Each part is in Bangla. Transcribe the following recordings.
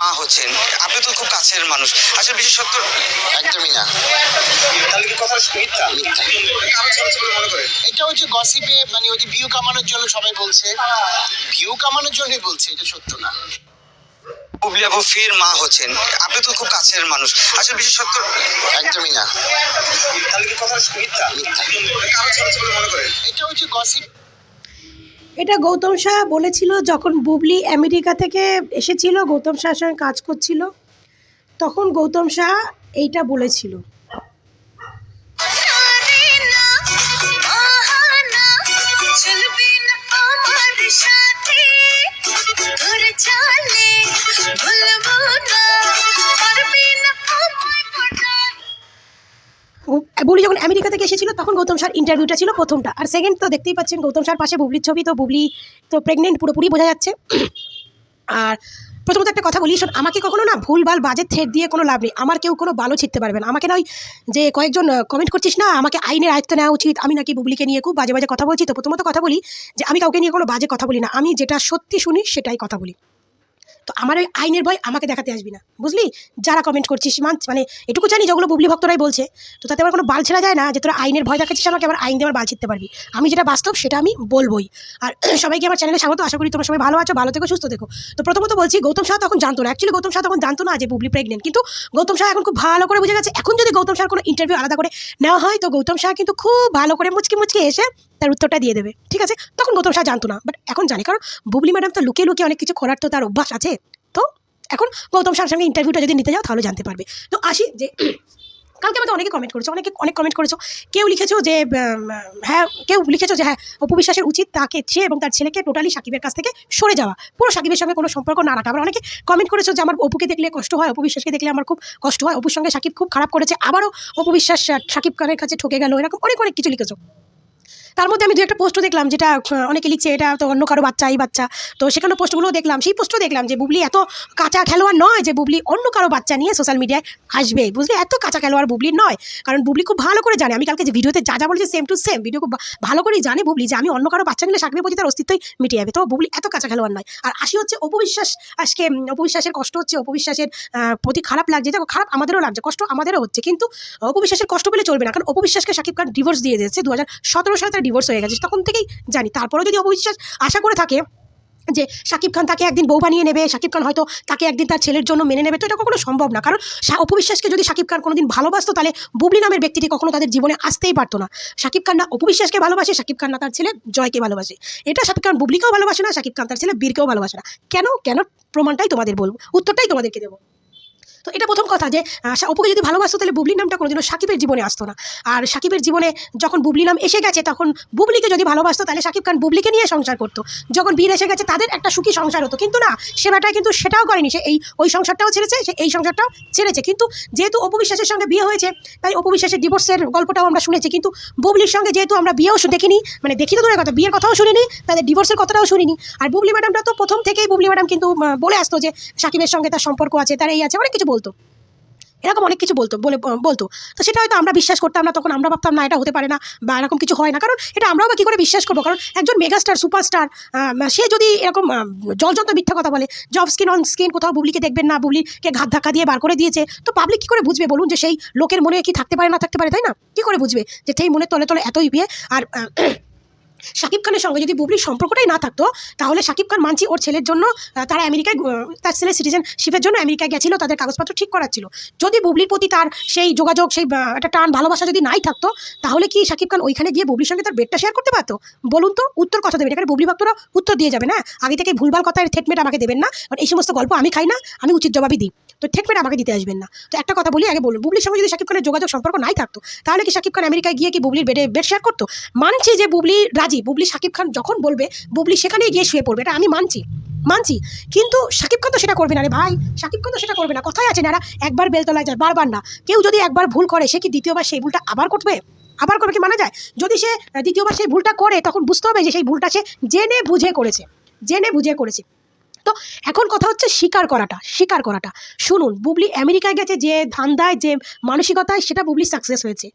মা হচ্ছেন। আপনি তো খুব কাছের মানুষ। আসলে বিশেষত্ব একদমই না তাহলে কি কথা মিথ্যা? মনে করেন এটা হচ্ছে গসিপে মানে ওই যে ভিউ কামানোর জন্য সবাই বলছে। ভিউ কামানোর জন্যই বলছে এটা সত্য না। বুবলি আপু ফির মা হচ্ছেন। আপনি তো খুব কাছের মানুষ। আসলে বিশেষত্ব একদমই না তাহলে কি কথা মিথ্যা? মিথ্যা। মনে করেন এটা হচ্ছে গসিপ এটা গৌতম শাহ বলেছিল যখন বুবলি আমেরিকা থেকে এসেছিল, গৌতম শাহের সঙ্গে কাজ করছিল, তখন গৌতম শাহ এইটা বলেছিল। না বুবলি যখন আমেরিকা থেকে এসেছিল, তখন গৌতম শাহর ইন্টারভিউটা ছিল প্রথমটা। আর সেকেন্ড তো দেখতেই পাচ্ছেন, গৌতম শাহর পাশে বুবলির ছবি, তো বুবলি তো প্রেগনেন্ট পুরোপুরি বোঝা যাচ্ছে। আর প্রথমত একটা কথা বলি, শোন, আমাকে কখনো না ভুল ভালো বাজে থ্রেড দিয়ে কোনো লাভ নেই। আমার কেউ কোনো বালও ছিটতে পারবে না। আমাকে নয় যে কয়েকজন কমেন্ট করছিস না, আমাকে আইনের আয়ত্ত নেওয়া উচিত। আমি নাকি বুবলিকে নিয়ে খুব বাজে বাজে কথা বলছি। তো প্রথমত কথা বলি যে, আমি কাউকে নিয়ে কোনো বাজে কথা বলি না। আমি যেটা সত্যি শুনি, সেটাই কথা বলি। তো আমার ওই আইনের ভয় আমাকে দেখাতে আসবি না, বুঝলি? যারা কমেন্ট করছিস মান মানে এটুকু জানি যেগুলো বুবলি ভক্তরাই বলছে, তো তাতে আমার কোনো বাল ছেড়া যায় না যে তোরা আইনের ভয় দেখাচ্ছিস আমাকে, আবার আইন দিয়ে আমার বাল ছিঁড়তে পারবি। আমি যেটা বাস্তব সেটা আমি বলবোই। আর সবাইকে আমার চ্যানেলে স্বাগত, আশা করি তোমরা সবাই ভালো আছো, ভালো থেকো, সুস্থ থেকো। তো প্রথমত বলছি, গৌতম শাহ তখন জানতো না। অ্যাকচুয়ালি গৌতম শাহ তখন জানতো না যে বুবলি প্রেগনেন্ট কিন্তু গৌতম শাহ এখন খুব ভালো করে বুঝে গেছে। এখন যদি গৌতম শাহ কোনো ইন্টারভিউ আলাদা করে নেওয়া হয়, তো গৌতম শাহ কিন্তু খুব ভালো করে মুচকি মুচকি এসে তার উত্তরটা দিয়ে দেবে, ঠিক আছে? তখন গৌতম শাহ জানতো না বাট এখন জানে। কারণ বুবলি ম্যাডাম তো লুকিয়ে লুকিয়ে অনেক কিছু করার তো তার অভ্যাস আছে? তো এখন গৌতম শাহর সঙ্গে ইন্টারভিউটা যদি নিতে যাও, তাহলে জানতে পারবে। তো আসি যে কালকে আমাকে অনেকে কমেন্ট করেছ, অনেকে, অনেক কমেন্ট করেছ। কেউ লিখেছো যে হ্যাঁ কেউ লিখেছো যে হ্যাঁ অপু বিশ্বাসের উচিত তাকে সে এবং তার ছেলেকে টোটালি সাকিবের কাছ থেকে সরে যাওয়া। পুরো সাকিবের সঙ্গে কোনো সম্পর্ক না রাখা। আবার অনেকে কমেন্ট করেছ যে, আমার অপুকে দেখলে কষ্ট হয়, অপু বিশ্বাসকে দেখলে আমার খুব কষ্ট হয়। অপুর সঙ্গে সাকিব খুব খারাপ করেছে। আবারও অপু বিশ্বাস, সাকিব খানের কাছে ঠকে গেল, এরকম অনেক অনেক কিছু লিখেছো। তার মধ্যে আমি দু একটা পোস্টও দেখলাম যেটা অনেকে লিখছে এটা তো অন্য কারও বাচ্চা, এই বাচ্চা। তো সেখানে পোস্টগুলোও দেখলাম। সেই পোস্টও দেখলাম যে বুবলি এত কাঁচা খেলোয়াড় নয় যে বুবলি অন্য কারও বাচ্চা নিয়ে সোশ্যাল মিডিয়ায় আসবে। বুঝলি? এত কাঁচা খেলোয়াড় বুবলি নয়। কারণ বুবলি খুব ভালো করে জানে। আমি কালকে যে ভিডিওতে যা যা বলেছি সেম টু সেম ভিডিও খুব ভালো করেই জানে বুবলি যে আমি অন্য কারও বাচ্চা নিলে সাকিবের প্রতি তার অস্তিত্বই মিটে যাবে। তো বুবলি এত কাঁচা খেলোয়াড় নয়। আর আসি হচ্ছে অপবিশ্বাস, আজকে অপবিশ্বাসের কষ্ট হচ্ছে। অপবিশ্বাসের প্রতি খারাপ লাগছে। দেখো খারাপ আমাদেরও লাগছে। কষ্ট আমাদেরও হচ্ছে। কিন্তু অপবিশ্বাসের কষ্ট পেলে চলবে না। কারণ অপবিশ্বাসকে সাকিব খান ডিভোর্স দিয়ে দিয়েছে। দু হাজার সতেরো সালে তার ডিভোর্স হয়ে গেছে, তখন থেকেই জানি। তারপরেও যদি অপবিশ্বাস আশা করে থাকে যে শাকিব খান তাকে একদিন বউ বানিয়ে নেবে শাকিব খান হয়তো তাকে একদিন তার ছেলের জন্য মেনে নেবে, তো এটা কখনো সম্ভব না। কারণ অপবিশ্বাসকে যদি শাকিব খান কোনোদিন ভালোবাসতো, তাহলে বুবলি নামের ব্যক্তিটি কখনো তাদের জীবনে আসতেই পারতো না। শাকিব খান না অপবিশ্বাসকে ভালোবাসে শাকিব খান না তার ছেলে জয়কে ভালোবাসে। এটা শাকিব খান বুবলিকেও ভালোবাসে না শাকিব খান তার ছেলে বীরকেও ভালোবাসে না। কেন? কেন? প্রমাণটাই তোমাদের বলব, উত্তরটাই তোমাদেরকে দেবো। তো এটা প্রথম কথা যে অপুকে যদি ভালোবাসতো, তাহলে বুবলির নামটা কোনোদিনও সাকিবের জীবনে আসতো না। আর সাকিবের জীবনে যখন বুবলি নাম এসে গেছে, তখন বুবলিকে যদি ভালোবাসতো, তাহলে সাকিব খান বুবলিকে নিয়ে সংসার করতো। যখন বীর এসে গেছে, তাদের একটা সুখী সংসার হতো। কিন্তু না সেবাটা কিন্তু সেটাও করেনি। সে এই, ওই সংসারটাও ছেড়েছে, সে এই সংসারটাও ছেড়েছে। কিন্তু যেহেতু অপবিশ্বাসের সঙ্গে বিয়ে হয়েছে, তাই অপবিশ্বাসের ডিভোর্সের গল্পটাও আমরা শুনেছি। কিন্তু বুবলির সঙ্গে যেহেতু আমরা বিয়েও দেখিনি মানে দেখি তো দূরের কথা, বিয়ের কথাও শুনিনি, তাদের ডিভোর্সের কথাটাও শুনিনি। আর বুবলি ম্যাডামটা তো প্রথম থেকেই বুবলি ম্যাডাম কিন্তু বলে আসতো যে, সাকিবের সঙ্গে তার সম্পর্ক আছে, তার এই আছে, অনেক কিছু বলতো। এরকম অনেক কিছু বলতো, বলে বলতো। তো সেটা হয়তো আমরা বিশ্বাস করতাম না, তখন আমরা ভাবতাম, না, এটা হতে পারে না বা এরকম কিছু হয় না। কারণ এটা আমরাও বা কী করে বিশ্বাস করব? কারণ একজন মেগাস্টার, সুপারস্টার সে যদি এরকম জলজন্ত মিথ্যা কথা বলে, জব স্কিন, অন স্কিন, কোথাও বুবলিকে দেখবেন না, বুবলিকে ঘাত ধাক্কা দিয়ে বার করে দিয়েছে, তো পাবলিক কী করে বুঝবে? বলুন যে সেই লোকের মনে কি থাকতে পারে, না থাকতে পারে, তাই না? কী করে বুঝবে? যে সেই মনে তলে তলে এতই বিয়ে, আর শাকিব খানের সঙ্গে যদি বুবলির সম্পর্কটাই না থাকতো, তাহলে শাকিব খান মানছি ওর ছেলের জন্য তারা আমেরিকায় তার ছেলে সিটিজেনশিপের জন্য আমেরিকায় গেছিল, তাদের কাগজপত্র ঠিক করার ছিল। যদি বুবলির প্রতি তার সেই যোগাযোগ, সেই একটা টান ভালোবাসা যদি নাই থাকতো, তাহলে কি শাকিব খান ওইখানে গিয়ে বুবলির সঙ্গে তার বেডটা শেয়ার করতে পারতো? বলুন তো, উত্তর কথা দেবেন এখানে বুবলি ভক্তরা উত্তর দিয়ে যাবে, না? আগে থেকে ভুলভাল কথার থ্রেটমেট আমাকে দেবেন না, কারণ এই সমস্ত গল্প আমি খাই না, আমি উচিত জবাবই দিই। তো থ্রেটমেট আমাকে দিতে আসবেন না। তো একটা কথা বলি, আগে বলুন, বুবলির সঙ্গে যদি শাকিব খানের যোগাযোগ সম্পর্ক নাই থাকতো, তাহলে কি শাকিব খান আমেরিকায় গিয়ে কি বুবলির বেডে বেড শেয়ার করতো? মানছি যে বুবলি রাজি বুবলি শাকিব খান যখন বলবে, বুবলি সেখানেই গিয়ে শুয়ে পড়বে। এটা আমি মানছি মানছি। কিন্তু শাকিব খান তো সেটা করবে না রে ভাই। শাকিব খান তো সেটা করবে না। কথাই আছে না একবার বেলতলায় যায়, বারবার না। কেউ যদি একবার ভুল করে, সে কি দ্বিতীয়বার সেই ভুলটা আবার করবে? আবার করবে কি মানা যায়? যদি সে দ্বিতীয়বার সেই ভুলটা করে, তখন বুঝতে হবে যে সেই ভুলটা সে জেনে বুঝে করেছে। জেনে বুঝে করেছে। তো এখন কথা হচ্ছে স্বীকার করাটা স্বীকার করাটা। শুনুন, বুবলি আমেরিকায় গেছে যে ধান্দায়, যে মানসিকতায়, সেটা বুবলি সাকসেস হয়েছে।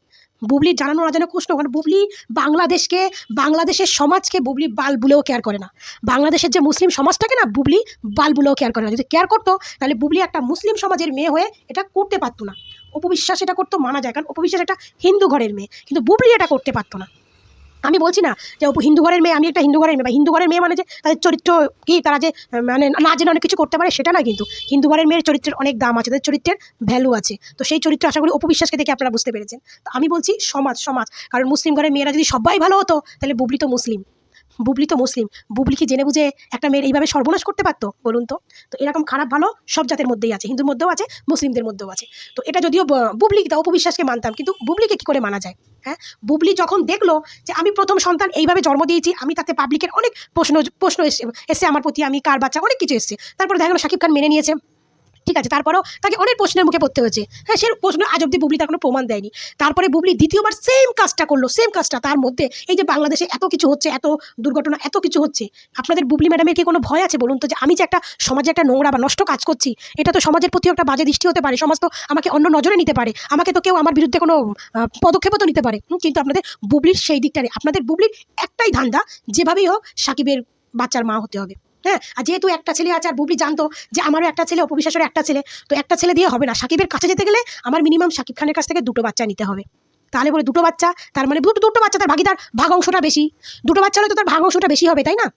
বুবলির জানানো না জানা প্রশ্ন কারণ বুবলি বাংলাদেশকে, বাংলাদেশের সমাজকে বুবলি বাল বলেও কেয়ার করে না। বাংলাদেশের যে মুসলিম সমাজটাকে না বুবলি বাল বলেও কেয়ার করে না। যদি কেয়ার করতো, তাহলে বুবলি একটা মুসলিম সমাজের মেয়ে হয়ে এটা করতে পারতো না। অপবিশ্বাস এটা করতো মানা যায়। কারণ অপবিশ্বাস একটা হিন্দু ঘরের মেয়ে। কিন্তু বুবলি এটা করতে পারতো না। আমি বলছি না যে হিন্দু ঘরের মেয়ে, আমি একটা হিন্দু ঘরের মেয়ে। বা হিন্দু ঘরের মেয়ে মানে যে তাদের চরিত্র কি, তারা যে মানে না জেনে অনেক কিছু করতে পারে সেটা না কিন্তু। হিন্দু ঘরের মেয়ের চরিত্রের অনেক দাম আছে, তাদের চরিত্রের ভ্যালু আছে। তো সেই চরিত্র আশা করি অপবিশ্বাসকে দেখে আপনারা বুঝতে পেরেছেন। তো আমি বলছি সমাজ সমাজ। কারণ মুসলিম ঘরের মেয়েরা যদি সবাই ভালো হতো, তাহলে বুবলি তো মুসলিম। বুবলি তো মুসলিম। বুবলি কি জেনে বুঝে একটা মেয়ের এইভাবে সর্বনাশ করতে পারতো, বলুন তো? তো এরকম খারাপ ভালো সব জাতের মধ্যেই আছে, হিন্দুর মধ্যেও আছে, মুসলিমদের মধ্যেও আছে। তো এটা যদিও বুবলি তা অপবিশ্বাসকে মানতাম, কিন্তু বুবলিকে কী করে মানা যায়? হ্যাঁ? বুবলি যখন দেখল যে আমি প্রথম সন্তান এইভাবে জন্ম দিয়েছি, আমি তাতে পাবলিকের অনেক প্রশ্ন প্রশ্ন এসে এসে আমার প্রতি, আমি কার বাচ্চা, অনেক কিছু এসছে। তারপরে দেখা গেলো শাকিব খান মেনে নিয়েছে। ঠিক আছে, তারপরেও তাকে অনেক প্রশ্নের মুখে পড়তে হয়েছে। হ্যাঁ সে প্রশ্ন আজ অব্দি বুবলি তার কোনো প্রমাণ দেয়নি। তারপরে বুবলি দ্বিতীয়বার সেম কাজটা করল সেম কাজটা। তার মধ্যে এই যে বাংলাদেশে এত কিছু হচ্ছে, এত দুর্ঘটনা, এত কিছু হচ্ছে, আপনাদের বুবলি ম্যাডামের কি কোনো ভয় আছে বলুন তো যে আমি যে একটা সমাজে একটা নোংরা বা নষ্ট কাজ করছি, এটা তো সমাজের প্রতিও একটা বাজে দৃষ্টি হতে পারে, সমাজ তো আমাকে অন্য নজরে নিতে পারে, আমাকে তো কেউ আমার বিরুদ্ধে কোনো পদক্ষেপও তো নিতে পারে। কিন্তু আপনাদের বুবলির সেই দিকটা নেই আপনাদের বুবলির একটাই ধান্দা, যেভাবেই হোক সাকিবের বাচ্চার মা হতে হবে। হ্যাঁ? আর যেহেতু একটা ছেলে আছে, আর বুবলি জানতো যে আমারও একটা ছেলে অপবিশ্বাসের একটা ছেলে, তো একটা ছেলে দিয়ে হবে না। সাকিবের কাছে যেতে গেলে আমার মিনিমাম সাকিব খানের কাছ থেকে দুটো বাচ্চা নিতে হবে। তাহলে বলে দুটো বাচ্চা, তার মানে দুটো দুটো বাচ্চা তার ভাগিদার ভাগ অংশটা বেশি। দুটো বাচ্চা হলে তো তার ভাগ অংশটা বেশি হবে, তাই না?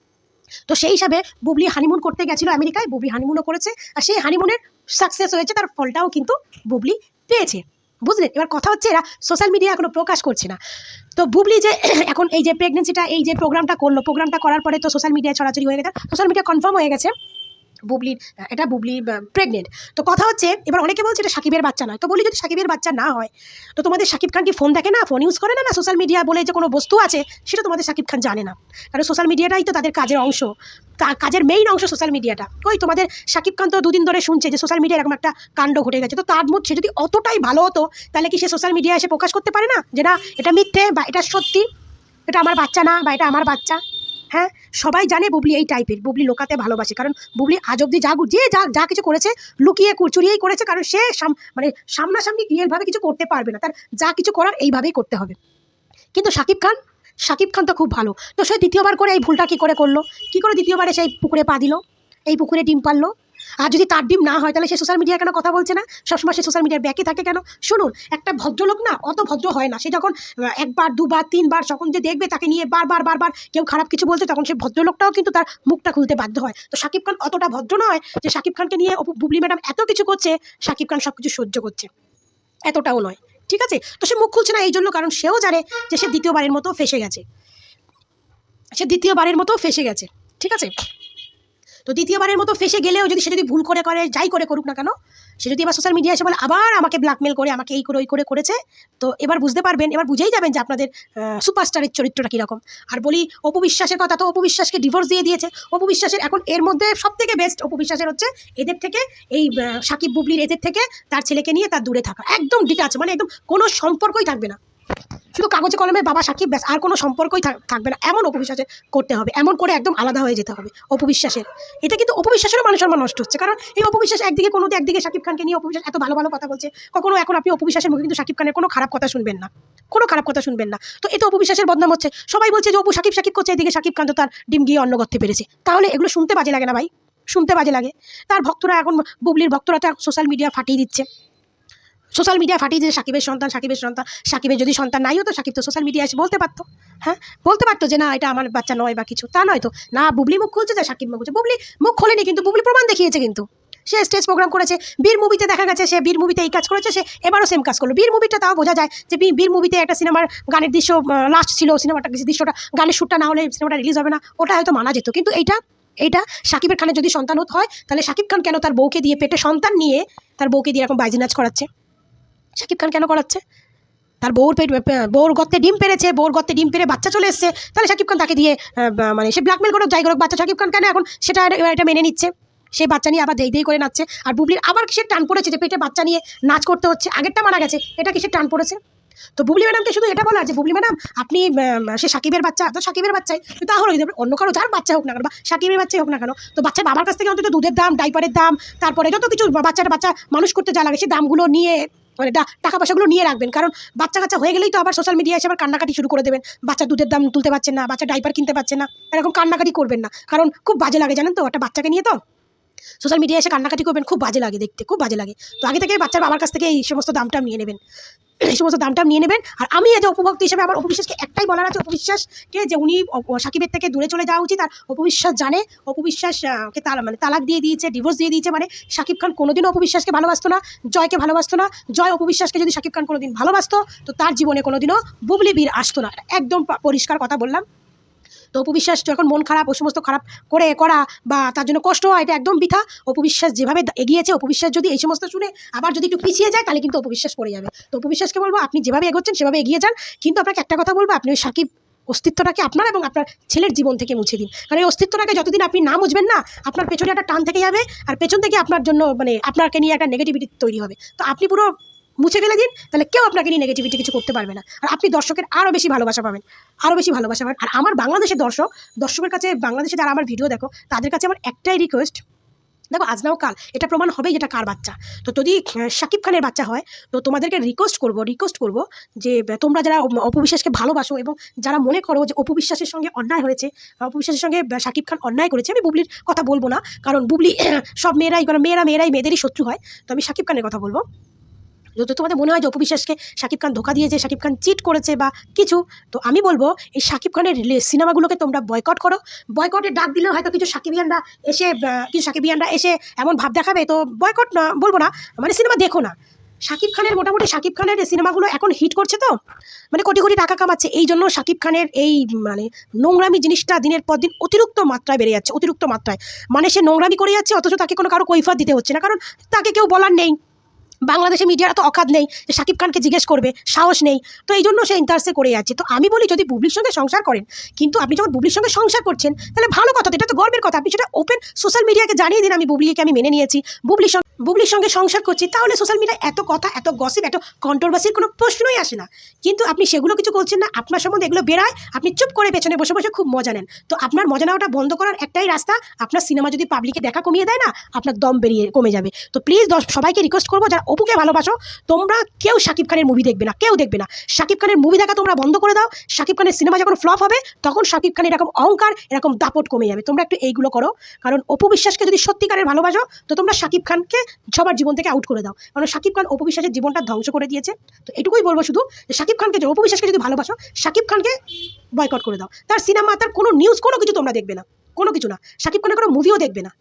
তো সেই হিসাবে বুবলি হানিমুন করতে গেছিল আমেরিকায়, বুবলি হানিমুনও করেছে, আর সেই হানিমুনের সাকসেস হয়েছে, তার ফলটাও কিন্তু বুবলি পেয়েছে। বুঝলেন? এবার কথা হচ্ছে এরা সোশ্যাল মিডিয়া এখনও প্রকাশ করছে না। তো বুবলি যে এখন এই যে প্রেগনেন্সিটা এই যে প্রোগ্রামটা করল প্রোগ্রামটা করার পরে তো সোশ্যাল মিডিয়ায় ছড়াছড়ি হয়ে গেছে। সোশ্যাল মিডিয়া কনফার্ম হয়ে গেছে। বুবলির এটা বুবলি প্রেগনেন্ট তো কথা হচ্ছে, এবার অনেকে বলছে এটা সাকিবের বাচ্চা নয়। তো বলি যদি সাকিবের বাচ্চা না হয়, তো তোমাদের সাকিব খান কি ফোন দেখে না ফোন ইউজ করে না না সোশ্যাল মিডিয়া বলে যে কোনো বস্তু আছে, সেটা তোমাদের সাকিব খান জানে না। কারণ সোশ্যাল মিডিয়াটাই তো তাদের কাজের অংশ। কাজের মেইন অংশ সোশ্যাল মিডিয়াটা ওই তোমাদের সাকিব খান তো দুদিন ধরে শুনছে যে সোশ্যাল মিডিয়া এরকম একটা কাণ্ড ঘটে গেছে। তো তার মধ্যে যদি অতটাই ভালো হতো, তাহলে কি সে সোশ্যাল মিডিয়া এসে প্রকাশ করতে পারে না? যে না, এটা মিথ্যে বা এটা সত্যি, এটা আমার বাচ্চা না বা এটা আমার বাচ্চা? হ্যাঁ? সবাই জানে বুবলি এই টাইপের বুবলি লোকাতে ভালোবাসে। কারণ বুবলি আজ অব্দি যা যে যা যা কিছু করেছে, লুকিয়ে কুচুরিয়েই করেছে, কারণ সে মানে সামনাসামনি রিয়েলভাবে কিছু করতে পারবে না। তার যা কিছু করার এইভাবেই করতে হবে। কিন্তু শাকিব খান? শাকিব খান তো খুব ভালো। তো সে দ্বিতীয়বার করে এই ভুলটা কী করে করল? কী করে দ্বিতীয়বারে সেই পুকুরে পা দিল? এই পুকুরে ডিম পারল আর যদি তার ডিম না হয়, তাহলে সে সোশ্যাল মিডিয়ায় কেন কথা বলছে না? সবসময় সে সোশ্যাল মিডিয়ার ব্যাকে থাকে কেন? শুনুন, একটা ভদ্রলোক না অত ভদ্র হয় না। সে যখন একবার, দুবার, তিনবার যখন যে দেখবে তাকে নিয়ে বারবার বারবার কেউ খারাপ কিছু বলছে, তখন সে ভদ্রলোকটাও কিন্তু তার মুখটা খুলতে বাধ্য হয়। তো শাকিব খান অতটা ভদ্র নয় যে শাকিব খানকে নিয়ে বুবলি ম্যাডাম এত কিছু করছে, শাকিব খান সব কিছু সহ্য করছে। এতটাও নয়, ঠিক আছে? তো সে মুখ খুলছে না এই জন্য, কারণ সেও জানে যে সে দ্বিতীয়বারের মতো ফেসে গেছে। সে দ্বিতীয়বারের মতো ফেসে গেছে, ঠিক আছে? তো দ্বিতীয়বারের মতো ফেসে গেলেও যদি সে যদি ভুল করে করে, যাই করে করুক না কেন, সে যদি এবার সোশ্যাল মিডিয়া এসে বলে, আবার আমাকে ব্ল্যাকমেল করে, আমাকে এই করে, ওই করে করেছে, তো এবার বুঝতে পারবেন, এবার বুঝেই যাবেন যে আপনাদের সুপারস্টারের চরিত্রটা কীরকম। আর বলি অপবিশ্বাসের কথা তো অপবিশ্বাসকে ডিভোর্স দিয়ে দিয়েছে। অপবিশ্বাসের এখন এর মধ্যে সব থেকে বেস্ট অপবিশ্বাসের হচ্ছে, এদের থেকে, এই সাকিব বুবলির এদের থেকে তার ছেলেকে নিয়ে তার দূরে থাকা। একদম ডিটাচ মানে একদম কোনো সম্পর্কই থাকবে না। শুধু কাগজে কলমে বাবা সাকিব ব্যাস, আর কোনো সম্পর্কই থাক- থাকবে না। এমন অপবিশ্বাসে করতে হবে, এমন করে একদম আলাদা হয়ে যেতে হবে অপবিশ্বাসের। এটা কিন্তু অপবিশ্বাসেরও মানুষ সম্মান নষ্ট হচ্ছে। কারণ এই অপবিশ্বাস একদিকে কোনো একদিকে সাকিব খানকে নিয়ে অপবিশ্বাস, এত ভালো ভালো কথা বলছে, কখনো এখন আপনি অপবিশ্বাসের মুখে কিন্তু সাকিব খানের কোনো খারাপ কথা শুনবেন না। কোনো খারাপ কথা শুনবেন না। তো এতে অপবিশ্বাসের বদনাম হচ্ছে। সবাই বলছে যে, অপু, সাকিব সাকিব করছে এদিকে, সাকিব খান তো তার ডিম গিয়ে অন্ন করতে পেরেছে। তাহলে এগুলো শুনতে বাজে লাগে না ভাই? শুনতে বাজে লাগে। তার ভক্তরা এখন, বুবলির ভক্তরা তো সোশ্যাল মিডিয়া ফাটিয়ে দিচ্ছে। সোশ্যাল মিডিয়া ফাটিয়ে যে সাকিবের সন্তান সাকিবের সন্তান, সাকিবের যদি সন্তান নাই হতো সাকিব তো সোশ্যাল মিডিয়া এসে বলতে পারতো। হ্যাঁ? বলতে পারতো যে না, এটা আমার বাচ্চা নয় বা কিছু, তা নয় তো। না, বুবলি মুখ খুলছে যে সাকিব মুখ বুবলি মুখ খোলেনি কিন্তু বুবলি প্রমাণ দেখিয়েছে কিন্তু। সে স্টেজ প্রোগ্রাম করেছে, বীর মুভিতে দেখা গেছে, সে বীর মুভিতে এই কাজ করেছে, সে এবারও সেম কাজ করল। বীর মুভিটা তাও বোঝা যায় যে বীর- মুভিতে একটা সিনেমার গানের দৃশ্য লাস্ট ছিল সিনেমাটা দৃশ্যটা, গানের শ্যুটটা না হলে সিনেমাটা রিলিজ হবে না, ওটা হয়তো মানা যেত। কিন্তু এইটা এইটা সাকিবের খানের যদি সন্তান হতে হয়, তাহলে সাকিব খান কেন তার বউকে দিয়ে, পেটে সন্তান নিয়ে তার বউকে দিয়ে এরকম বাইজি নাচ করাচ্ছে? শাকিব খান কেন করাচ্ছে? তার বউর পেট বউর গর্তে ডিম পেরেছে, বউর গর্তে ডিম পেরে বাচ্চা চলে এসছে। তাহলে শাকিব খান তাকে দিয়ে মানে সে ব্ল্যাকমেল করুক, যাই করুক, বাচ্চা শাকিব খান কেন এখন সেটা এটা মেনে নিচ্ছে। সে বাচ্চা নিয়ে আবার দেই দেই করে নাচছে। আর বুবলির আবার কিসের টান পড়েছে যে পেটে বাচ্চা নিয়ে নাচ করতে হচ্ছে। আগেরটা মারা গেছে, এটা কিসের টান পড়েছে? তো বুবলি ম্যাডামকে শুধু এটা বলা যে, বুবলি ম্যাডাম, আপনি সে সাকিবের বাচ্চা, তো সাকিবের বাচ্চাই। তাহলে অন্য কারও যার বাচ্চা হোক না কেন, বা সাকিবের বাচ্চাই হোক না কেন, তো বাচ্চার বাবার কাছ থেকে অন্তত দুধের দাম, ডাইপারের দাম, তারপরে যত কিছু বাচ্চাটা বাচ্চা মানুষ করতে যা লাগে, সে দামগুলো নিয়ে মানে টাকা পয়সাগুলো নিয়ে রাখবেন। কারণ বাচ্চা কাচ্চা হয়ে গেলেই তো আবার সোশ্যাল মিডিয়ায় এসে আবার কান্নাকাটি শুরু করে দেবেন। বাচ্চা দুধের দাম তুলতে পারছেন না, বাচ্চা ডাইপার কিনতে পারছে না, এরকম কান্নাকাটি করবেন না। কারণ খুব বাজে লাগে জানেন তো, একটা বাচ্চাকে নিয়ে তো। সোশ্যাল মিডিয়ায় এসে কান্নাকাটি করবেন, খুব বাজে লাগে দেখতে, খুব বাজে লাগে। তো আগে থেকে বাচ্চার বাবার কাছ থেকে এই সমস্ত দামটা নিয়ে নেবেন। এই সমস্ত দামটা নিয়ে নেবেন, আর আমি এজ উপভোক্তা হিসেবে আমার অপবিশ্বাসকে একটাই বলার আছে, অপবিশ্বাসকে যে উনি সাকিবের থেকে দূরে চলে যাওয়া উচিত, আর অপবিশ্বাস জানে অপবিশ্বাসকে তালা মানে তালাক দিয়ে দিয়েছে ডিভোর্স দিয়ে দিয়েছে মানে শাকিব খান কোনোদিনও অপবিশ্বাসকে ভালোবাসতো না, জয়কে ভালোবাসতো না, জয় অপবিশ্বাসকে যদি শাকিব খান কোনোদিন ভালোবাসতো, তো তার জীবনে কোনোদিনও বুবলি বীর আসতো না। একদম পরিষ্কার কথা বললাম। তো অপবিশ্বাস যখন মন খারাপ ও সমস্ত খারাপ করে করা বা তার জন্য কষ্ট হয়, এটা একদম বৃথা। অপবিশ্বাস যেভাবে এগিয়েছে, অপবিশ্বাস যদি এই সমস্ত শুনে আবার যদি একটু পিছিয়ে যায়, তাহলে কিন্তু অপবিশ্বাস পড়ে যাবে। তো অপবিশ্বাসকে বলব, আপনি যেভাবে এগোচ্ছেন, সেভাবে এগিয়ে যান। কিন্তু আপনাকে একটা কথা বলব, আপনি ওই সাকিব অস্তিত্বটাকে আপনার এবং আপনার ছেলের জীবন থেকে মুছে দিন। কারণ এই অস্তিত্বটাকে যতদিন আপনি না মুছবেন না, আপনার পেছনে একটা টান থেকে যাবে, আর পেছন থেকে আপনার জন্য মানে আপনাকে নিয়ে একটা নেগেটিভিটি তৈরি হবে। তো আপনি পুরো মুছে ফেলে দিন, তাহলে কেউ আপনাকে নিয়ে নেগেটিভিটি কিছু করতে পারবে না। আর আপনি দর্শকের আরও বেশি ভালোবাসা পাবেন আরও বেশি ভালোবাসা পাবেন। আর আমার বাংলাদেশের দর্শক, দর্শকের কাছে, বাংলাদেশে যারা আমার ভিডিও দেখো, তাদের কাছে আমার একটাই রিকোয়েস্ট দেখো আজ নাও কাল, এটা প্রমাণ হবেই যেটা কার বাচ্চা। তো যদি শাকিব খানের বাচ্চা হয়, তো তোমাদেরকে রিকোয়েস্ট করব রিকোয়েস্ট করব যে তোমরা যারা অপবিশ্বাসকে ভালোবাসো এবং যারা মনে করো যে অপবিশ্বাসের সঙ্গে অন্যায় হয়েছে অপবিশ্বাসের সঙ্গে শাকিব খান অন্যায় করেছে, আমি বুবলির কথা বলব না। কারণ বুবলি, সব মেয়েরাই মেয়েরা মেয়েরাই, মেয়েদেরই শত্রু হয়। তো আমি শাকিব খানের কথা বলব। যদি তোমাদের মনে হয় যে অপবিশ্বাসকে শাকিব খান ধোকা দিয়েছে, শাকিব খান চিট করেছে বা কিছু, তো আমি বলব, এই শাকিব খানের সিনেমাগুলোকে তোমরা বয়কট করো। বয়কটের ডাক দিলে হয়তো কিছু সাকিবিয়ানরা এসে কিছু সাকিবিয়ানরা এসে এমন ভাব দেখাবে, তো বয়কট না, বলব না মানে সিনেমা দেখো না। শাকিব খানের, মোটামুটি শাকিব খানের সিনেমাগুলো এখন হিট করছে তো? মানে কোটি কোটি টাকা কামাচ্ছে, এই জন্য শাকিব খানের এই মানে নোংরামি জিনিসটা দিনের পর দিন অতিরিক্ত মাত্রায় বেড়ে যাচ্ছে, অতিরিক্ত মাত্রায়। মানে সে নোংরামি করে যাচ্ছে, অথচ তাকে কোনো কারও কৈফত দিতে হচ্ছে না, কারণ তাকে কেউ বলার নেই। বাংলাদেশে মিডিয়ার তো অকাত নেই যে সাকিব খানকে জিজ্ঞেস করবে, সাহস নেই। তো এই জন্য সে ইন্টারসে করে যাচ্ছে। তো আমি বলি, যদি বুবলির সঙ্গে সংসার করেন, কিন্তু আপনি যখন বুবলির সঙ্গে সংসার করছেন, তাহলে ভালো কথা এটা তো গর্বের কথা। আপনি সেটা ওপেন সোশ্যাল মিডিয়াকে জানিয়ে দিন, আমি বুবলিকে আমি মেনে নিয়েছি। বুবলির সঙ্গে বুবলির সঙ্গে সংসার করছি, তাহলে সোশ্যাল মিডিয়ায় এত কথা, এত গসিপ এত কন্ট্রোভার্সির কোনো প্রশ্নই আসে না। কিন্তু আপনি সেগুলো কিছু করছেন না, আপনার সম্বন্ধে এগুলো বেরায়, আপনি চুপ করে পেছনে বসে বসে খুব মজা নেন। তো আপনার মজা নেওয়াটা বন্ধ করার একটাই রাস্তা, আপনার সিনেমা যদি পাবলিকে দেখা কমিয়ে দেয় না, আপনার দম বেরিয়ে কমে যাবে। তো প্লিজ সবাইকে রিকোয়েস্ট করব, যারা অপুকে ভালোবাসো, তোমরা কেউ শাকিব খানের মুভি দেখবে না, কেউ দেখবে না। শাকিব খানের মুভি দেখা তোমরা বন্ধ করে দাও, শাকিব খানের সিনেমা যখন ফ্লপ হবে, তখন শাকিব খানের এরকম অহংকার, এরকম দাপট কমে যাবে। তোমরা একটু এইগুলো করো, কারণ অপু বিশ্বাসকে যদি সত্যিকারের ভালোবাসো, তো তোমরা শাকিব খানকে সবার জীবন থেকে আউট করে দাও। কারণ শাকিব খান অপু বিশ্বাসের জীবনটা ধ্বংস করে দিয়েছে। তো এটুকুই বলব শুধু যে শাকিব খানকে যে অপু বিশ্বাসকে যদি ভালোবাসো শাকিব খানকে বয়কট করে দাও। তার সিনেমা তার কোনো নিউজ কোনো কিছু তোমরা দেখবে না। কোনো কিছু না। শাকিব খানের কোনো মুভিও দেখবে না।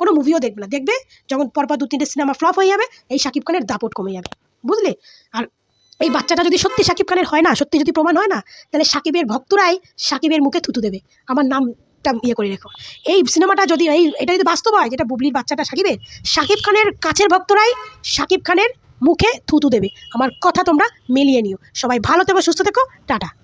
কোনো মুভিও দেখবে না। দেখবে যখন পরপর দু, তিনটে সিনেমা ফ্লপ হয়ে যাবে, এই শাকিব খানের দাপট কমে যাবে। বুঝলে? আর এই বাচ্চাটা যদি সত্যি শাকিব খানের হয় না, সত্যি যদি প্রমাণ হয় না, তাহলে সাকিবের ভক্তরাই সাকিবের মুখে থুতু দেবে। আমার নামটা ইয়ে করে রেখো। এই সিনেমাটা যদি এই এটা যদি বাস্তব হয়, যেটা বুবলির বাচ্চাটা সাকিবের সাকিব খানের কাছের ভক্তরাই সাকিব খানের মুখে থুতু দেবে। আমার কথা তোমরা মিলিয়ে নিও। সবাই ভালো থেকো, সুস্থ থেকো। টাটা।